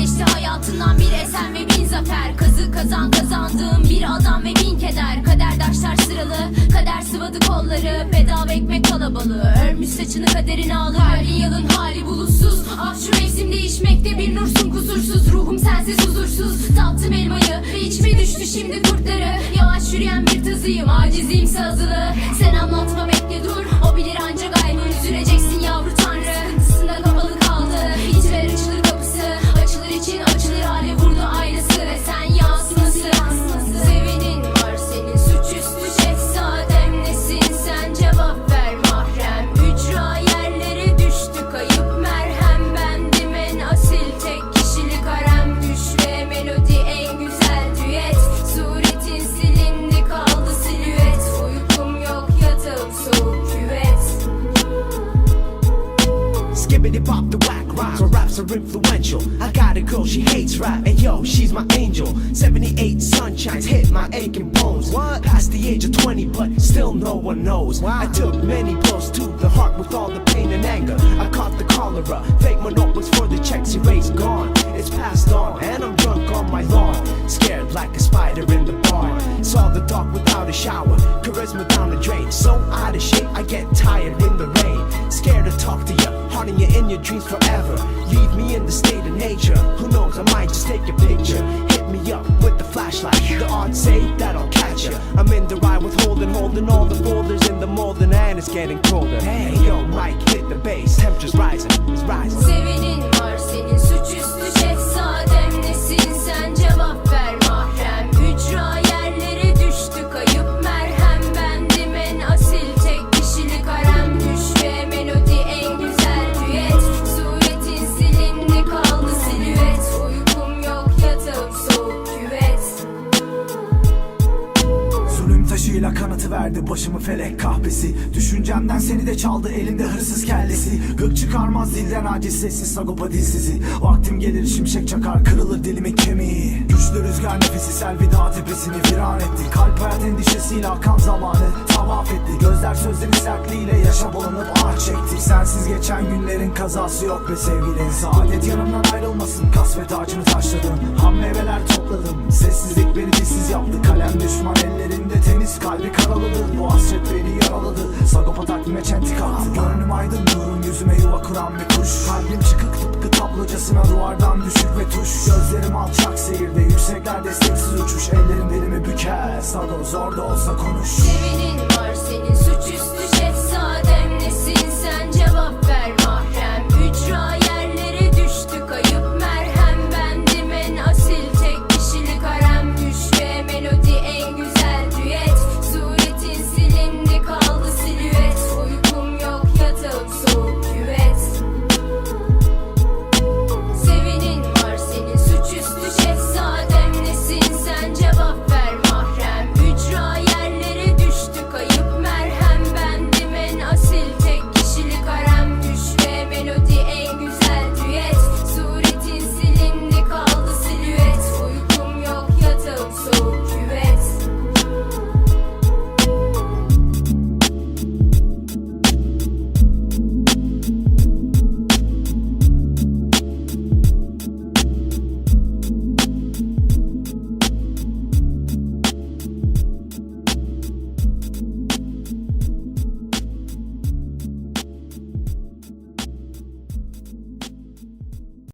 geçti hayatından bir esen ve bin zafer. Kazı kazan kazandığım bir adam ve bin keder. Kader Kaderdaşlar sıralı kader sıvadı kolları. Bedava ekmek kalabalığı. Örmüş saçını kaderine alır. Hali yalın hali bulutsuz. Ah şu mevsim değişmekte bir nursun kusursuz. Ruhum sensiz huzursuz. Tattım elmayı ve içime düştü şimdi kurtları. Yavaş yürüyen bir tazıyım aciziyim sazılı. Sen anlatma bekle dur. O bilir ancak aynı üzüleceksin yavru Skibbity pop the whack rhymes. My raps are influential. I got a girl, she hates rap, and yo, she's my angel. 78 sunshines hit my aching bones. What? Past the age of 20, but still no one knows. I took many blows to the heart with all the pain and anger. I caught the cholera. Fake my for the checks erased, gone. It's passed on, and I'm drunk on my lawn. Scared like a spider in the barn. Saw the dark without a shower. Charisma down the drain. So out of shape, I get tired in the rain. You, in your dreams forever. Leave me in the state of nature. Who knows, I might just take a picture. Hit me up with the flashlight. The odds say that I'll catch you. I'm in the ride with holding, holding all the folders in the molding, and it's getting colder. Hey, yo, Mike, hit the bass. Temperature's rising, Zulüm taşıyla kanıtı verdi başımı felek kahvesi Düşüncemden seni de çaldı elinde hırsız kellesi. Gık çıkarmaz dilden aciz sessiz sagopa dilsizi Vaktim gelir şimşek çakar kırılır dilimin kemiği. Güçlü rüzgar nefesi selvi dağ tepesini viran etti. Kalp hayat endişesiyle akan zamanı tavaf etti. Gözler sözlerin sertliğiyle yaşa bulanıp ah çekti. Sensiz geçen günlerin kazası yok be sevgilin Saadet yanımdan ayrılmasın kasvet ağacını taşladım. Ham meyveler topladım Sessizlik beni dilsiz yaptı Kalem düşman ellerinde temiz kalbi karaladı. Bu hasret beni yaraladı. Sagopa takvime çentik attı Gönlüm aydın. Nurum yüzüme yuva kuran bir kuş. Kalbim çıkık tıpkı tablocasına duvardan düşük ve tuş. Gözlerim alçak seyirde yüksekler desteksiz uçuş. Ellerim belimi büker. Sado zor da olsa konuş. Sevenin